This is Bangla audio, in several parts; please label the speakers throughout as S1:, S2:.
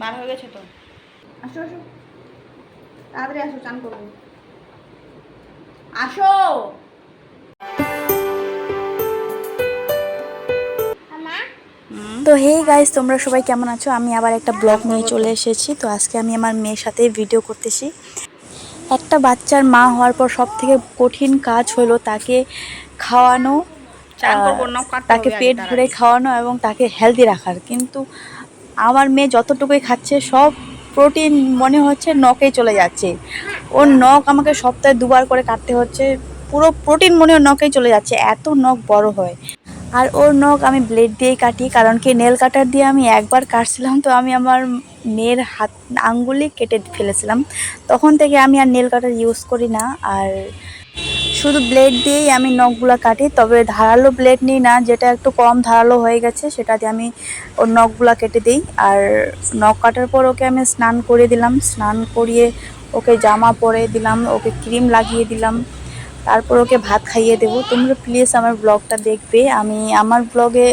S1: বার হয়ে গেছে তো। আসো আসো। তাড়াতাড়ি আসো চান করব। আসো!
S2: তো হে গাইস তোমরা সবাই কেমন আছো? আমি আবার একটা ব্লগ নিয়ে চলে এসেছি। তো আজকে আমি আমার মেয়ের সাথে ভিডিও করতেছি। একটা বাচ্চার মা হওয়ার পর সব থেকে কঠিন কাজ হলো তাকে খাওয়ানো তাকে পেট ভরে খাওয়ানো এবং তাকে হেলদি রাখার। কিন্তু আমার মেয়ে যতটুকুই খাচ্ছে, সব প্রোটিন মনে হচ্ছে নখেই চলে যাচ্ছে। ওর নখ আমাকে সপ্তাহে দুবার করে কাটতে হচ্ছে, পুরো প্রোটিন মনে হয় নখেই চলে যাচ্ছে, এত নখ বড় হয়। আর ওর নখ আমি ব্লেড দিয়েই কাটি, কারণ কি নেল কাটার দিয়ে আমি একবার কাটছিলাম তো আমি আমার মেয়ের হাত আঙ্গুলি কেটে ফেলেছিলাম। তখন থেকে আমি আর নেল কাটার ইউজ করি না, আর শুধু ব্লেড দিয়েই আমি নখগুলো কাটি, তবে ধারালো ব্লেড নিই না, যেটা একটু কম ধারালো হয়ে গেছে, সেটা দিয়ে আমি ওর নখগুলো কেটে দিই। আর নখ কাটার পর ওকে আমি স্নান করে দিলাম, স্নান করিয়ে ওকে জামা পরে দিলাম, ওকে ক্রিম লাগিয়ে দিলাম, তারপর ওকে ভাত খাইয়ে দেবো। তোমরা প্লিজ আমার ব্লগটা দেখবে। আমি, আমার ব্লগে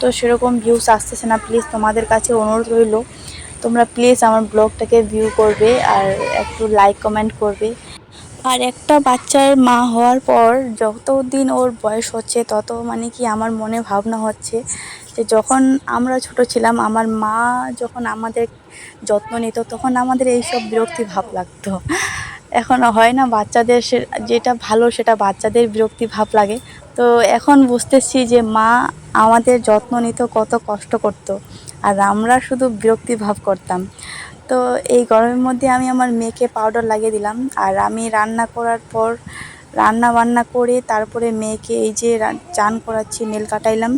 S2: তো সেরকম ভিউস আসতেছে না প্লিজ তোমাদের কাছে অনুরোধ রইল। তোমরা প্লিজ আমার ব্লগটাকে ভিউ করবে আর একটু লাইক কমেন্ট করবে। আর একটা বাচ্চার মা হওয়ার পর যত দিন ওর বয়স হচ্ছে, তত মানে কি আমার মনে ভাবনা হচ্ছে যে যখন আমরা ছোট ছিলাম, আমার মা যখন আমাদের যত্ন নিত, তখন আমাদের এইসব বিরক্তি ভাব লাগতো। এখন হয় না, বাচ্চাদের যেটা ভালো সেটা বাচ্চাদের বিরক্তি ভাব লাগে। তো এখন বুঝতেছি যে মা আমাদের যত্ন নিত, কত কষ্ট করতো। আর আমরা শুধু বিরক্তি ভাব করতাম। তো এই গরমের মধ্যে আমি আমার মেয়েকে পাউডার লাগিয়ে দিলাম। আর আমি রান্না করার পর রান্না বান্না করে তারপরে মেয়েকে এই যে চান করাচ্ছি, নেল কাটাইলাম।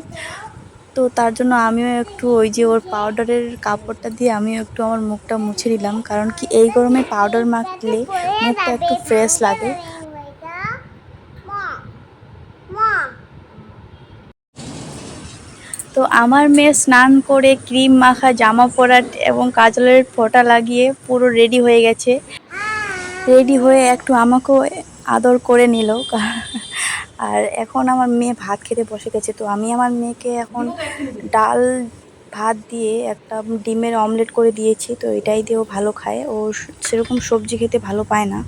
S2: তো তার জন্য আমিও একটু ওই যে ওর পাউডারের কাপড়টা দিয়ে আমিও একটু আমার মুখটা মুছে দিলাম কারণ কি এই গরমে পাউডার মাখলে মুখটা একটু ফ্রেশ লাগে। তো আমার মেয়ে স্নান করে ক্রিম মাখা, জামা পরা এবং কাজলের ফোঁটা লাগিয়ে পুরো রেডি হয়ে গেছে। রেডি হয়ে একটু আমাকেও আদর করে নিল। আর এখন আমার মেয়ে ভাত খেতে বসে গেছে। তো আমি আমার মেয়েকে এখন ডাল ভাত দিয়ে একটা ডিমের অমলেট করে দিয়েছি। তো এটাই দিয়েও ভালো খায়। ও সেরকম সবজি খেতে ভালো পায় না।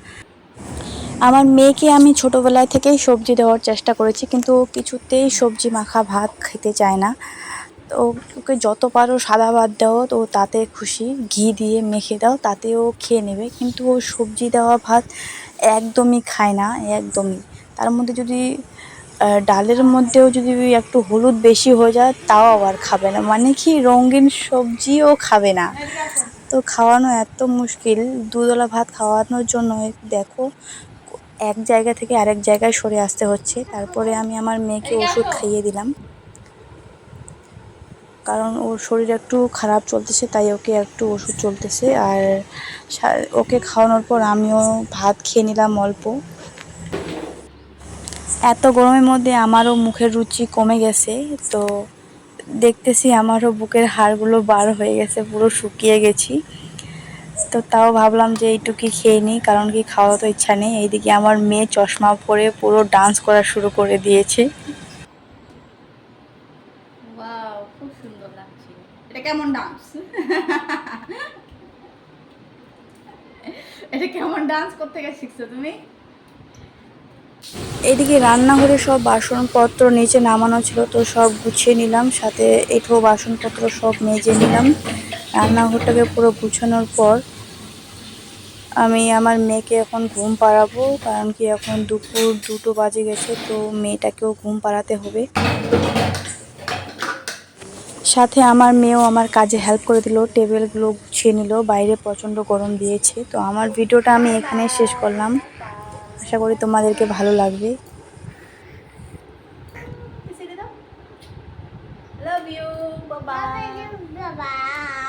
S2: আমার মেয়েকে আমি ছোটোবেলায় থেকেই সবজি দেওয়ার চেষ্টা করেছি, কিন্তু ও কিছুতেই সবজি মাখা ভাত খেতে চায় না। তো ওকে যত পারো সাদা ভাত দাও, তো তাতে খুশি। ঘি দিয়ে মেখে দাও, তাতে ও খেয়ে নেবে। কিন্তু ও সবজি দেওয়া ভাত একদমই খায় না, একদমই। তার মধ্যে যদি ডালের মধ্যেও যদি একটু হলুদ বেশি হয়ে যায়, তাও আবার খাবে না। মানে কি, রঙিন সবজিও খাবে না। তো খাওয়ানো এত মুশকিল। দুধওয়ালা ভাত খাওয়ানোর জন্য, দেখো এক জায়গা থেকে আরেক জায়গায় সরে আসতে হচ্ছে। তারপরে আমি আমার মেয়েকে ওষুধ খাইয়ে দিলাম। কারণ ওর শরীর একটু খারাপ চলতেছে, তাই ওকে একটু ওষুধ চলতেছে। আর ওকে খাওয়ানোর পর আমিও ভাত খেয়ে নিলাম অল্প। এত গরমের মধ্যে আমারও মুখের রুচি কমে গেছে। তো দেখতেছি আমারও বুকের হাড়গুলো বার হয়ে গেছে, পুরো শুকিয়ে গেছি। তো তাও ভাবলাম যে এইটুকি খেয়ে নিই কারণ কি খাওয়া তো ইচ্ছা নেই। এইদিকে আমার মেয়ে চশমা পরে পুরো ডান্স করা শুরু করে দিয়েছে।
S1: খুব সুন্দর লাগছে। এটা কেমন ডান্স এটা কেমন ডান্স করতে গিয়ে শিখছো তুমি?
S2: এদিকে রান্নাঘরে সব বাসনপত্র নিচে নামানো ছিল তো সব গুছিয়ে নিলাম সাথে এঠো বাসনপত্র সব মেজে নিলাম। রান্নাঘরটাকে পুরো গুছানোর পর আমি আমার মেয়েকে এখন ঘুম পাড়াবো কারণ কি এখন দুপুর দুটো বাজে গেছে তো মেয়েটাকেও ঘুম পাড়াতে হবে। সাথে আমার মেয়েও আমার কাজে হেল্প করে দিল টেবিলগুলো গুছিয়ে নিল বাইরে প্রচণ্ড গরম দিয়েছে। তো আমার ভিডিওটা আমি এখানে শেষ করলাম। আশা করি তোমাদেরকে ভালো লাগবে।
S1: Love you bye
S3: Bye bye.